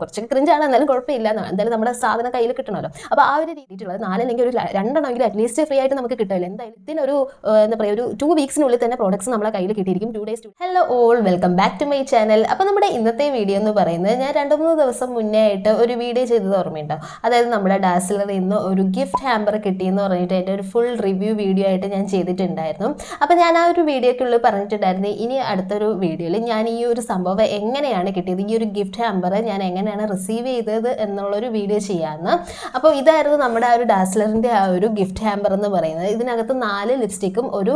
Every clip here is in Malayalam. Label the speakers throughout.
Speaker 1: കുറച്ചൊക്കെ ക്രിഞ്ചാണ് എന്നാലും കുഴപ്പമില്ല. എന്ന് എന്തായാലും നമ്മുടെ സാധനം കയ്യിൽ കിട്ടണമല്ലോ. അപ്പോൾ ആ ഒരു രീതിയിലുള്ള നാലല്ലെങ്കിൽ ഒരു രണ്ടെണ്ണമെങ്കിലും അറ്റ്ലീസ്റ്റ് ഫ്രീ ആയിട്ട് നമുക്ക് കിട്ടില്ല എന്തായാലും ഇതിനൊരു എന്താ പറയുക ഒരു ടു വീക്സിനുള്ളിൽ തന്നെ പ്രോഡക്ട്സ് നമ്മളെ കയ്യിൽ കിട്ടിയിരിക്കും. Two days hello all welcome back to my channel അപ്പോൾ നമ്മുടെ ഇന്നത്തെ വീഡിയോ എന്ന് പറയുന്നത് ഞാൻ രണ്ട് മൂന്ന് ദിവസം മുന്നേ ആയിട്ട് ഒരു വീഡിയോ ചെയ്തത് ഓർമ്മയുണ്ടോ? അതായത് നമ്മുടെ ഡാസിലറിൽ നിന്ന് ഒരു ഗിഫ്റ്റ് ഹാമ്പർ കിട്ടിയെന്ന് പറഞ്ഞിട്ട് അതിന്റെ ഒരു ഫുൾ റിവ്യൂ വീഡിയോ ആയിട്ട് ഞാൻ ചെയ്തിട്ടുണ്ടായിരുന്നു. അപ്പോൾ ഞാൻ ആ ഒരു വീഡിയോക്കുള്ളിൽ പറഞ്ഞിട്ടുണ്ടായിരുന്നു ഇനി അടുത്തൊരു വീഡിയോയിൽ ഞാൻ ഈ ഒരു സംഭവം എങ്ങനെയാണ് കിട്ടിയത്? ഈ ഒരു ഗിഫ്റ്റ് ഹാമ്പർ ഞാൻ എങ്ങനെയാണ് റിസീവ് ചെയ്തത് എന്നുള്ളൊരു വീഡിയോ ചെയ്യാമെന്ന് അപ്പോൾ ഇതായിരുന്നു നമ്മുടെ ആ ഒരു ഡാസ്ലറിന്റെ ആ ഒരു ഗിഫ്റ്റ് ഹാമ്പർ എന്ന് പറയുന്നത്. ഇതിനകത്ത് നാല് ലിപ്സ്റ്റിക്കും ഒരു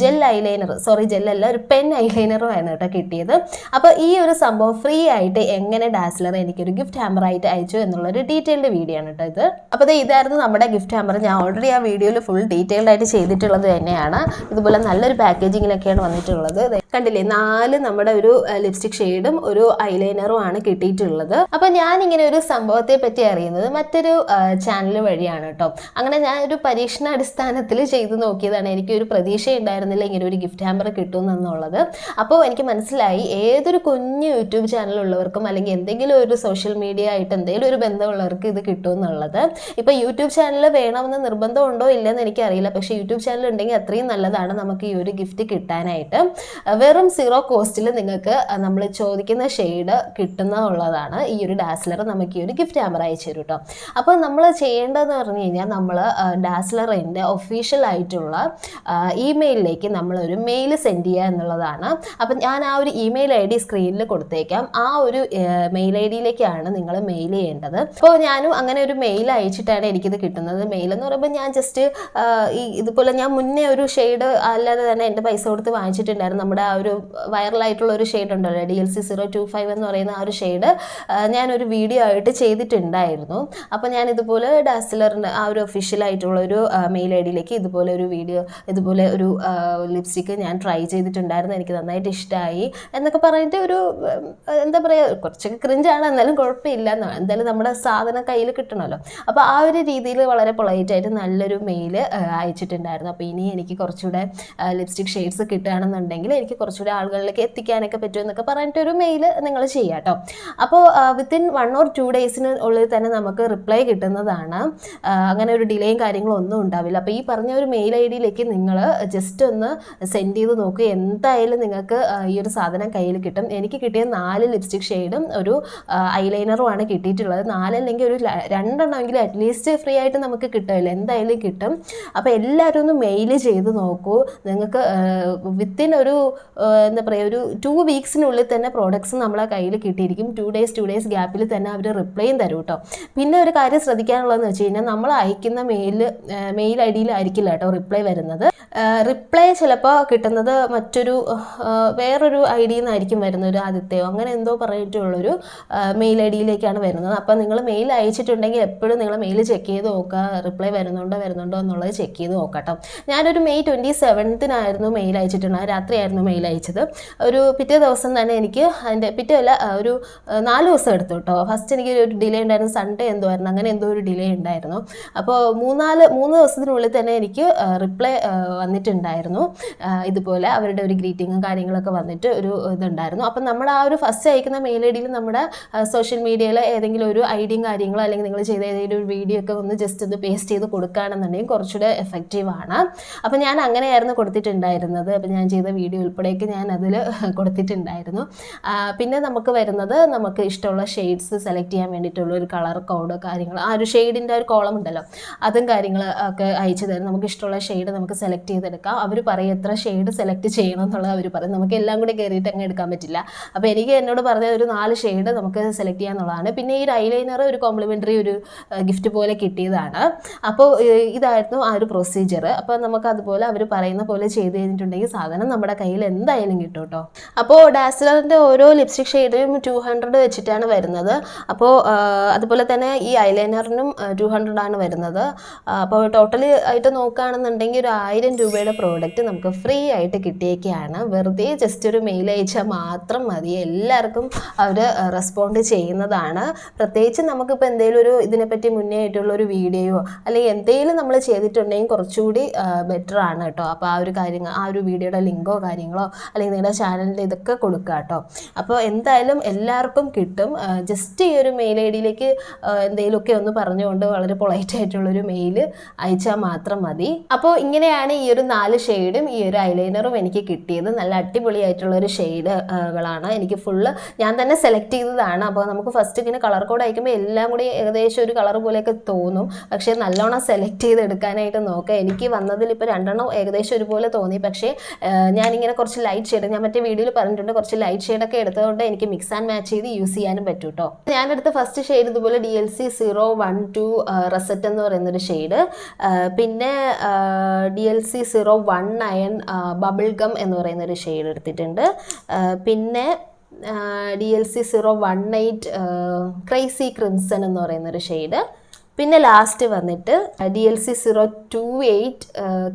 Speaker 1: ജെൽ ഐലൈനർ സോറി ജെല്ലല്ല ഒരു പെൻ ഐലൈനറും ആണ് കേട്ടോ കിട്ടിയത്. അപ്പോൾ ഈ ഒരു സംഭവം ഫ്രീ ആയിട്ട് എങ്ങനെ ഡാസ്ലർ എനിക്കൊരു ഗിഫ്റ്റ് ഹാമ്പർ ആയിട്ട് അയച്ചു എന്നുള്ളൊരു ഡീറ്റെയിൽഡ് വീഡിയോ ആണ് കേട്ടോ ഇത്. അപ്പോൾ ഇത് ഇതായിരുന്നു നമ്മുടെ ഗിഫ്റ്റ് ഹാമ്പർ ഞാൻ ഓൾറെഡി ആ വീഡിയോയിൽ ഫുൾ ഡീറ്റെയിൽഡ് ആയിട്ട് ചെയ്തിട്ടുള്ളത് തന്നെയാണ്. ഇതുപോലെ നല്ലൊരു പാക്കേജിങ്ങിലൊക്കെയാണ് വന്നിട്ടുള്ളത്. കണ്ടില്ലേ നാല് നമ്മുടെ ഒരു ലിപ്സ്റ്റിക് ഷെയ്ഡും ഒരു ഐലൈനറും ആണ് കിട്ടിയിട്ടുള്ളത്. അപ്പോൾ ഞാൻ ഇങ്ങനെ ഒരു സംഭവത്തെ പറ്റി അറിയുന്നത് മറ്റൊരു ചാനൽ വഴിയാണ് കേട്ടോ. അങ്ങനെ ഞാൻ ഒരു പരീക്ഷണാടിസ്ഥാനത്തിൽ ചെയ്തു നോക്കിയതാണ്. എനിക്ക് ഒരു പ്രതീക്ഷ ഉണ്ടായിരുന്നില്ല ഇങ്ങനെ ഒരു ഗിഫ്റ്റ് ഹാമ്പർ കിട്ടുമെന്നുള്ളത്. അപ്പോൾ എനിക്ക് മനസ്സിലായി ഏതൊരു കുഞ്ഞു യൂട്യൂബ് ചാനൽ ഉള്ളവർക്കും അല്ലെങ്കിൽ എന്തെങ്കിലും ഒരു സോഷ്യൽ മീഡിയ ആയിട്ട് എന്തെങ്കിലും ഒരു ബന്ധമുള്ളവർക്ക് ഇത് കിട്ടുമെന്നുള്ളത്. ഇപ്പോൾ യൂട്യൂബ് ചാനൽ വേണമെന്ന് നിർബന്ധം ഉണ്ടോ ഇല്ലെന്ന് എനിക്കറിയില്ല. പക്ഷേ യൂട്യൂബ് ചാനൽ ഉണ്ടെങ്കിൽ അത്രയും നല്ലതാണ് നമുക്ക് ഈ ഒരു ഗിഫ്റ്റ് കിട്ടാനായിട്ട്. വെറും സീറോ കോസ്റ്റിൽ നിങ്ങൾക്ക് നമ്മൾ ചോദിക്കുന്ന ഷെയ്ഡ് കിട്ടുന്നതുള്ളതാണ് ഈ ഒരു ഡാസ്ലർ നമുക്ക് ഈ ഒരു ഗിഫ്റ്റ് ഹാമ്പർ അയച്ചു തരും കേട്ടോ അപ്പോൾ നമ്മൾ ചെയ്യേണ്ടതെന്ന് പറഞ്ഞു കഴിഞ്ഞാൽ നമ്മൾ ഡാസ്ലറിന്റെ ഒഫീഷ്യൽ ആയിട്ടുള്ള ഇമെയിലിലേക്ക് നമ്മളൊരു മെയിൽ സെൻഡ് ചെയ്യുക എന്നുള്ളതാണ്. അപ്പം ഞാൻ ആ ഒരു ഇമെയിൽ ഐ ഡി സ്ക്രീനിൽ കൊടുത്തേക്കാം. ആ ഒരു മെയിൽ ഐ ഡിയിലേക്കാണ് നിങ്ങൾ മെയിൽ ചെയ്യേണ്ടത്. അപ്പോൾ ഞാനും അങ്ങനെ ഒരു മെയിൽ അയച്ചിട്ടാണ് എനിക്കിത് കിട്ടുന്നത്. മെയിൽ എന്ന് പറയുമ്പോൾ ഞാൻ ജസ്റ്റ് ഈ ഇതുപോലെ ഞാൻ മുന്നേ ഒരു ഷെയ്ഡ് അല്ലാതെ തന്നെ എന്റെ പൈസ കൊടുത്ത് വാങ്ങിച്ചിട്ടുണ്ടായിരുന്നു. നമ്മുടെ ആ ഒരു വൈറലായിട്ടുള്ള ഒരു ഷെയ്ഡ് ഉണ്ടല്ലോ D L C zero two five എന്ന് പറയുന്ന ആ ഒരു ഷെയ്ഡ് ഞാനൊരു വീഡിയോ ആയിട്ട് ചെയ്തിട്ടുണ്ടായിരുന്നു. അപ്പോൾ ഞാൻ ഇതുപോലെ ഡാസ്ലറിന്റെ ആ ഒരു ഒഫീഷ്യലായിട്ടുള്ള ഒരു മെയിൽ ഐ ഡിയിലേക്ക് ഇതുപോലെ ഒരു വീഡിയോ ഇതുപോലെ ഒരു ലിപ്സ്റ്റിക്ക് ഞാൻ ട്രൈ ചെയ്തിട്ടുണ്ടായിരുന്നു. എനിക്ക് നന്നായിട്ട് ഇഷ്ടമായി എന്നൊക്കെ പറഞ്ഞിട്ട് ഒരു എന്താ പറയുക കുറച്ചൊക്കെ ക്രിഞ്ചാണ് എന്നാലും കുഴപ്പമില്ല. എന്തായാലും നമ്മുടെ സാധനം കയ്യിൽ കിട്ടണമല്ലോ. അപ്പോൾ ആ ഒരു രീതിയിൽ വളരെ പൊളൈറ്റായിട്ട് നല്ലൊരു മെയിൽ അയച്ചിട്ടുണ്ടായിരുന്നു. അപ്പോൾ ഇനി എനിക്ക് കുറച്ചുകൂടെ ലിപ്സ്റ്റിക് ഷെയ്ഡ്സ് കിട്ടുകയാണെന്നുണ്ടെങ്കിൽ എനിക്ക് കുറച്ചുകൂടെ ആളുകളിലേക്ക് എത്തിക്കാനൊക്കെ പറ്റും എന്നൊക്കെ പറഞ്ഞിട്ട് ഒരു മെയിൽ നിങ്ങൾ ചെയ്യാം കേട്ടോ അപ്പോൾ വിത്തിൻ വൺ ഓർ ടു ഡേയ്സിന് ഉള്ളിൽ തന്നെ നമുക്ക് റിപ്ലൈ കിട്ടുന്നതാണ്. അങ്ങനെ ഒരു ഡിലേയും കാര്യങ്ങളും ഒന്നും ഉണ്ടാവില്ല. അപ്പോൾ ഈ പറഞ്ഞ ഒരു മെയിൽ ഐ ഡിയിലേക്ക് നിങ്ങൾ ജസ്റ്റ് ഒന്ന് സെൻഡ് ചെയ്ത് നോക്കുക എന്തായാലും നിങ്ങൾക്ക് ഈ ഒരു സാധനം കയ്യിൽ കിട്ടും. എനിക്ക് കിട്ടിയ നാല് ലിപ്സ്റ്റിക് ഷെയ്ഡും ഒരു ഐലൈനറുമാണ് കിട്ടിയിട്ടുള്ളത്. നാലല്ലെങ്കിൽ ഒരു രണ്ടെണ്ണമെങ്കിലും അറ്റ്ലീസ്റ്റ് ഫ്രീ ആയിട്ട് നമുക്ക് കിട്ടുമല്ലോ എന്തായാലും കിട്ടും. അപ്പോൾ എല്ലാവരും ഒന്ന് മെയിൽ ചെയ്ത് നോക്കൂ. നിങ്ങൾക്ക് വിത്തിൻ ഒരു എന്താ പറയുക ഒരു ടു വീക്സിനുള്ളിൽ തന്നെ പ്രോഡക്ട്സ് നമ്മളെ കയ്യിൽ കിട്ടിയിരിക്കും. ടു ഡേയ്സ് ടു ഡേയ്സ് ഗ്യാപ്പിൽ തന്നെ അവർ റിപ്ലൈയും തരും കേട്ടോ പിന്നെ ഒരു കാര്യം ശ്രദ്ധിക്കാനുള്ളതെന്ന് വെച്ച് കഴിഞ്ഞാൽ നമ്മൾ അയക്കുന്ന മെയിൽ മെയിൽ ഐ ഡിയിലായിരിക്കില്ല കേട്ടോ റിപ്ലൈ വരുന്നത്. റിപ്ലൈ ചിലപ്പോൾ കിട്ടുന്നത് മറ്റൊരു വേറൊരു ഐ ഡിയിൽ നിന്നായിരിക്കും വരുന്നത് ഒരു ആദ്യത്തെയോ അങ്ങനെ എന്തോ പറഞ്ഞിട്ടുള്ളൊരു മെയിൽ ഐ ഡിയിലേക്കാണ് വരുന്നത്. അപ്പോൾ നിങ്ങൾ മെയിൽ അയച്ചിട്ടുണ്ടെങ്കിൽ എപ്പോഴും നിങ്ങൾ മെയിൽ ചെക്ക് ചെയ്ത് നോക്കുക. റിപ്ലൈ വരുന്നുണ്ടോ വരുന്നുണ്ടോ എന്നുള്ളത് ചെക്ക് ചെയ്ത് നോക്കട്ടോ കേട്ടോ ഞാനൊരു മെയ് ട്വന്റി സെവൻത്തിനായിരുന്നു മെയിൽ അയച്ചിട്ടുണ്ടായിരുന്നു രാത്രിയായിരുന്നു മെയിൽ അയച്ചത് ഒരു പിറ്റേ ദിവസം തന്നെ എനിക്ക് അതിന്റെ പിറ്റേ അല്ല ഒരു നാല് ദിവസം എടുത്തു കേട്ടോ. ഫസ്റ്റ് എനിക്ക് ഒരു ഡിലേ ഉണ്ടായിരുന്നു. സൺഡേ എന്തോ ആയിരുന്നു. അങ്ങനെ എന്തോ ഒരു ഡിലേ ഉണ്ടായിരുന്നു. അപ്പോൾ മൂന്നാൽ മൂന്ന് ദിവസത്തിനുള്ളിൽ തന്നെ എനിക്ക് റിപ്ലൈ വന്നിട്ടുണ്ടായിരുന്നു. ഇതുപോലെ അവരുടെ ഒരു ഗ്രീറ്റിങ്ങും കാര്യങ്ങളൊക്കെ വന്നിട്ട് ഒരു ഇതുണ്ടായിരുന്നു. അപ്പം നമ്മൾ ആ ഒരു ഫസ്റ്റ് അയക്കുന്ന മെയിൽ ഐ ഡിയിൽ നമ്മുടെ സോഷ്യൽ മീഡിയയിൽ ഏതെങ്കിലും ഒരു ഐഡിയും കാര്യങ്ങളോ അല്ലെങ്കിൽ നിങ്ങൾ ചെയ്ത ഏതെങ്കിലും ഒരു വീഡിയോ ഒക്കെ ഒന്ന് ജസ്റ്റ് ഒന്ന് പേസ്റ്റ് ചെയ്ത് കൊടുക്കുകയാണെന്നുണ്ടെങ്കിൽ കുറച്ചുകൂടെ എഫക്റ്റീവ് ആണ്. അപ്പം ഞാൻ അങ്ങനെയായിരുന്നു കൊടുത്തിട്ടുണ്ടായിരുന്നത്. അപ്പം ഞാൻ ചെയ്ത വീഡിയോ ഉൾപ്പെടെയൊക്കെ ഞാൻ അതിൽ കൊടുത്തിട്ടുണ്ടായിരുന്നു. പിന്നെ നമുക്ക് വരുന്നത് നമുക്ക് ഇഷ്ടമുള്ള ഷെയ്ഡ്സ് സെലക്ട് ചെയ്യാൻ വേണ്ടിയിട്ടുള്ള ഒരു കളർ കോഡ് കാര്യങ്ങൾ. ആ ഒരു ഷെയ്ഡിന്റെ ഒരു കോളം ഉണ്ടല്ലോ അതും കാര്യങ്ങൾ ഒക്കെ അയച്ചു തരും. നമുക്ക് ഇഷ്ടമുള്ള ഷെയ്ഡ് നമുക്ക് സെലക്ട് ചെയ്തെടുക്കാം. അവർ പറയും എത്ര ഷെയ്ഡ് സെലക്ട് ചെയ്യണം എന്നുള്ളത് അവർ പറയും. നമുക്ക് എല്ലാം കൂടി കയറിയിട്ട് അങ്ങ് എടുക്കാൻ പറ്റില്ല. അപ്പോൾ എനിക്ക് എന്നോട് പറഞ്ഞ ഒരു നാല് ഷെയ്ഡ് നമുക്ക് സെലക്ട് ചെയ്യാന്നുള്ളതാണ് പിന്നെ ഈ ഐലൈനർ ഒരു കോംപ്ലിമെന്ററി ഒരു ഗിഫ്റ്റ് പോലെ കിട്ടിയതാണ്. അപ്പോൾ ഇതായിരുന്നു ആ ഒരു പ്രൊസീജിയർ അപ്പോൾ നമുക്ക് അതുപോലെ അവർ പറയുന്ന പോലെ ചെയ്ത് കഴിഞ്ഞിട്ടുണ്ടെങ്കിൽ സാധനം നമ്മുടെ കയ്യിൽ എന്തായാലും കിട്ടും കേട്ടോ. അപ്പോൾ ഡാസിലറിന്റെ ഓരോ ലിപ്സ്റ്റിക് ഷെയ്ഡിനും ടു ഹൺഡ്രഡ് വെച്ചിട്ടാണ് വരുന്നത്. അപ്പോൾ അതുപോലെ തന്നെ ഈ ഐലൈനറിനും ടു ആണ് വരുന്നത്. അപ്പോൾ ടോട്ടൽ ആയിട്ട് നോക്കുകയാണെന്നുണ്ടെങ്കിൽ ഒരു ആയിരം രൂപയുടെ പ്രോഡക്റ്റ് നമുക്ക് ഫ്രീ ആയിട്ട് കിട്ടിയേക്കാണ്. വെറുതെ ജസ്റ്റ് ഒരു മെയിൽ അയച്ചാൽ മാത്രം മതി. എല്ലാവർക്കും അവർ റെസ്പോണ്ട് ചെയ്യുന്നതാണ്. പ്രത്യേകിച്ച് നമുക്കിപ്പോൾ എന്തെങ്കിലും ഒരു ഇതിനെപ്പറ്റി മുന്നേ ആയിട്ടുള്ള ഒരു വീഡിയോയോ അല്ലെങ്കിൽ എന്തെങ്കിലും നമ്മൾ ചെയ്തിട്ടുണ്ടെങ്കിൽ കുറച്ചുകൂടി ബെറ്റർ ആണ് കേട്ടോ. അപ്പോൾ ആ ഒരു കാര്യങ്ങൾ ആ ഒരു വീഡിയോയുടെ ലിങ്കോ കാര്യങ്ങളോ അല്ലെങ്കിൽ നിങ്ങളുടെ ചാനലിന്റെ ഇതൊക്കെ കൊടുക്കുക കേട്ടോ. അപ്പോൾ എന്തായാലും എല്ലാവർക്കും കിട്ടും. ജസ്റ്റ് ഈ ഒരു മെയിൽ ഐ ഡിയിലേക്ക് എന്തെങ്കിലുമൊക്കെ ഒന്ന് പറഞ്ഞുകൊണ്ട് വളരെ പൊളൈറ്റ് ആയിട്ടുള്ളൊരു മെയിൽ അയച്ചാൽ മാത്രം മതി. അപ്പോൾ ഇങ്ങനെയാണ് ഈ ഒരു നാല് ഷെയ്ഡും ഈ ഒരു ഐലൈനറും എനിക്ക് കിട്ടിയത്. നല്ല അടിപൊളിയായിട്ടുള്ള ഒരു ഷെയ്ഡുകളാണ് എനിക്ക് ഫുള്ള് ഞാൻ തന്നെ സെലക്ട് ചെയ്തതാണ്. അപ്പോൾ നമുക്ക് ഫസ്റ്റ് ഇങ്ങനെ കളർ കോഡ് അയക്കുമ്പോൾ എല്ലാം കൂടി ഏകദേശം ഒരു കളർ പോലെയൊക്കെ തോന്നും. പക്ഷേ നല്ലോണം സെലക്ട് ചെയ്ത് എടുക്കാനായിട്ട് നോക്കുക എനിക്ക് വന്നതിൽ ഇപ്പോൾ രണ്ടെണ്ണം ഏകദേശം ഒരുപോലെ തോന്നി. പക്ഷേ ഞാനിങ്ങനെ കുറച്ച് ലൈറ്റ് ഷെയ്ഡ് ഞാൻ മറ്റേ വീഡിയോയിൽ പറഞ്ഞിട്ടുണ്ട് കുറച്ച് ലൈറ്റ് ഷെയ്ഡൊക്കെ എടുത്തതുകൊണ്ട് എനിക്ക് മിക്സ് ആൻഡ് മാച്ച് ചെയ്ത് യൂസ് ചെയ്യാനും പറ്റും കേട്ടോ ഞാനെടുത്ത ഫസ്റ്റ് ഷെയ്ഡ് ഇതുപോലെ D L C zero one two russet എന്ന് പറയുന്നൊരു ഷെയ്ഡ് പിന്നെ D L C zero one nine bubble gum എന്ന് പറയുന്നൊരു ഷെയ്ഡ് എടുത്തിട്ടുണ്ട്. പിന്നെ D L C zero one eight crazy crimson എന്ന് പറയുന്നൊരു ഷെയ്ഡ് പിന്നെ ലാസ്റ്റ് വന്നിട്ട് D L C zero two eight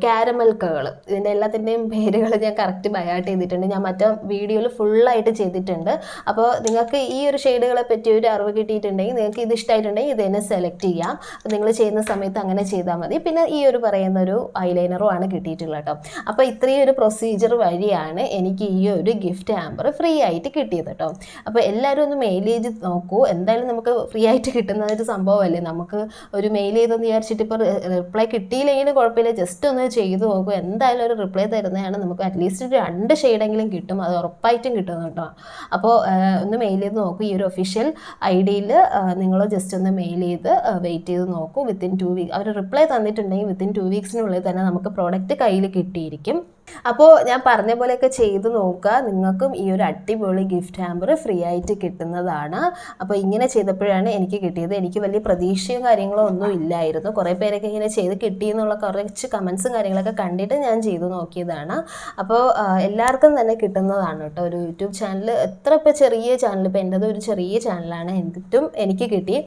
Speaker 1: caramel കകൾ ഇതിന്റെ എല്ലാത്തിന്റെയും പേരുകൾ ഞാൻ കറക്റ്റ് ബയാട്ട് ചെയ്തിട്ടുണ്ട്. ഞാൻ മറ്റേ വീഡിയോയിൽ ഫുള്ളായിട്ട് ചെയ്തിട്ടുണ്ട്. അപ്പോൾ നിങ്ങൾക്ക് ഈ ഒരു ഷെയ്ഡുകളെ പറ്റി ഒരു അറിവ് കിട്ടിയിട്ടുണ്ടെങ്കിൽ നിങ്ങൾക്ക് ഇത് ഇഷ്ടമായിട്ടുണ്ടെങ്കിൽ ഇത് തന്നെ സെലക്ട് ചെയ്യാം. നിങ്ങൾ ചെയ്യുന്ന സമയത്ത് അങ്ങനെ ചെയ്താൽ മതി. പിന്നെ ഈ ഒരു പറയുന്ന ഒരു ഐലൈനറും ആണ് കിട്ടിയിട്ടുള്ളത് കേട്ടോ. അപ്പോൾ ഇത്രയും ഒരു പ്രൊസീജിയർ വഴിയാണ് എനിക്ക് ഈ ഒരു ഗിഫ്റ്റ് ആംബർ ഫ്രീ ആയിട്ട് കിട്ടിയത് കേട്ടോ. അപ്പോൾ എല്ലാവരും ഒന്ന് മെയിൽ ചെയ്ത് നോക്കൂ. എന്തായാലും നമുക്ക് ഫ്രീ ആയിട്ട് കിട്ടുന്ന ഒരു സംഭവമല്ലേ? നമുക്ക് ഒരു മെയിൽ ചെയ്തെന്ന് വിചാരിച്ചിട്ട് ഇപ്പോൾ റിപ്ലൈ കിട്ടിയില്ലെങ്കിൽ കുഴപ്പമില്ല. ജസ്റ്റ് ഒന്ന് ചെയ്തു നോക്കും. എന്തായാലും ഒരു റിപ്ലൈ തരുന്നതാണ് നമുക്ക് അറ്റ്ലീസ്റ്റ് ഒരു രണ്ട് ഷെയ്ഡെങ്കിലും കിട്ടും. അത് ഉറപ്പായിട്ടും കിട്ടും കേട്ടോ. അപ്പോൾ ഒന്ന് മെയിൽ ചെയ്ത് നോക്കും. ഈ ഒരു ഒഫീഷ്യൽ ഐ ഡിയിൽ നിങ്ങൾ ജസ്റ്റ് ഒന്ന് മെയിൽ ചെയ്ത് വെയിറ്റ് ചെയ്ത് നോക്കും. വിത്തിൻ ടു വീക്ക് അവർ റിപ്ലൈ തന്നിട്ടുണ്ടെങ്കിൽ വിത്തിൻ ടു വീക്സിനുള്ളിൽ തന്നെ നമുക്ക് പ്രോഡക്റ്റ് കയ്യിൽ കിട്ടിയിരിക്കും. അപ്പോൾ ഞാൻ പറഞ്ഞ പോലെയൊക്കെ ചെയ്ത് നോക്കുക. നിങ്ങൾക്കും ഈ ഒരു അടിപൊളി ഗിഫ്റ്റ് ഹാമ്പർ ഫ്രീ ആയിട്ട് കിട്ടുന്നതാണ്. അപ്പോൾ ഇങ്ങനെ ചെയ്തപ്പോഴാണ് എനിക്ക് കിട്ടിയത്. എനിക്ക് വലിയ പ്രതീക്ഷയും കാര്യങ്ങളോ ഒന്നും ഇല്ലായിരുന്നു. കുറേ പേരൊക്കെ ഇങ്ങനെ ചെയ്ത് കിട്ടി എന്നുള്ള കുറച്ച് കമൻസും കാര്യങ്ങളൊക്കെ കണ്ടിട്ട് ഞാൻ ചെയ്തു നോക്കിയതാണ്. അപ്പോൾ എല്ലാവർക്കും തന്നെ കിട്ടുന്നതാണ് കേട്ടോ ഒരു യൂട്യൂബ് ചാനൽ എത്ര ഇപ്പോൾ ചെറിയ ചാനൽ ഇപ്പോൾ എന്റെത് ഒരു ചെറിയ ചാനലാണ് എന്നിട്ടും എനിക്ക് കിട്ടി.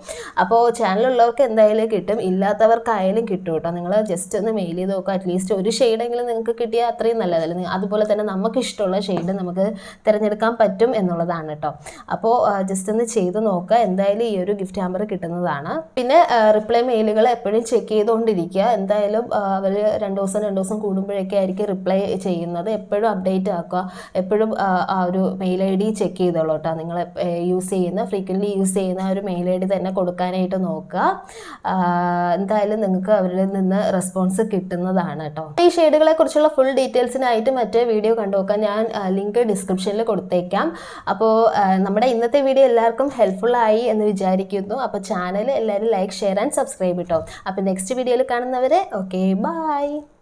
Speaker 1: അപ്പോൾ ചാനലുള്ളവർക്ക് എന്തായാലും കിട്ടും. ഇല്ലാത്തവർക്കായാലും കിട്ടും കേട്ടോ. നിങ്ങൾ ജസ്റ്റ് ഒന്ന് മെയിൽ ചെയ്ത് നോക്കുക. അറ്റ്ലീസ്റ്റ് ഒരു ഷെയ്ഡെങ്കിലും നിങ്ങൾക്ക് കിട്ടിയാൽ അത്രയും നല്ലതല്ലേ അതുപോലെ തന്നെ നമുക്ക് ഇഷ്ടമുള്ള ഷെയ്ഡ് നമുക്ക് തിരഞ്ഞെടുക്കാൻ പറ്റും എന്നുള്ളതാണ് കേട്ടോ അപ്പോൾ ജസ്റ്റ് ഒന്ന് ചെയ്ത് നോക്കുക. എന്തായാലും ഈ ഒരു ഗിഫ്റ്റ് ഹാമ്പർ കിട്ടുന്നതാണ്. പിന്നെ റിപ്ലൈ മെയിലുകൾ എപ്പോഴും ചെക്ക് ചെയ്തുകൊണ്ടിരിക്കുക. എന്തായാലും അവർ രണ്ട് ദിവസം രണ്ട് ദിവസം കൂടുമ്പോഴൊക്കെ ആയിരിക്കും റിപ്ലൈ ചെയ്യുന്നത്. എപ്പോഴും അപ്ഡേറ്റ് ആക്കുക. എപ്പോഴും ആ, ഒരു മെയിൽ ഐ ഡി ചെക്ക് ചെയ്തോളൂ കേട്ടോ നിങ്ങൾ യൂസ് ചെയ്യുന്ന ഫ്രീക്വന്റ്ലി യൂസ് ചെയ്യുന്ന ആ ഒരു മെയിൽ ഐ ഡി തന്നെ കൊടുക്കാനായിട്ട് നോക്കുക. എന്തായാലും നിങ്ങൾക്ക് അവരിൽ നിന്ന് റെസ്പോൺസ് കിട്ടുന്നതാണ് കേട്ടോ ഈ ഷെയ്ഡുകളെ കുറിച്ചുള്ള ഫുൾ ഡീറ്റെയിൽസിനായിട്ട് മറ്റേ വീഡിയോ കണ്ടു നോക്കാം ഞാൻ ലിങ്ക് ഡിസ്ക്രിപ്ഷനിൽ കൊടുത്തേക്കാം. അപ്പോൾ നമ്മുടെ ഇന്നത്തെ വീഡിയോ എല്ലാവർക്കും ഹെൽപ്ഫുൾ ആയി എന്ന് വിചാരിക്കുന്നു. അപ്പോൾ ചാനൽ എല്ലാവരും ലൈക്ക് ഷെയർ ആൻഡ് സബ്സ്ക്രൈബ് കിട്ടും അപ്പോൾ നെക്സ്റ്റ് വീഡിയോയിൽ കാണുന്നവരെ ഓക്കെ ബൈ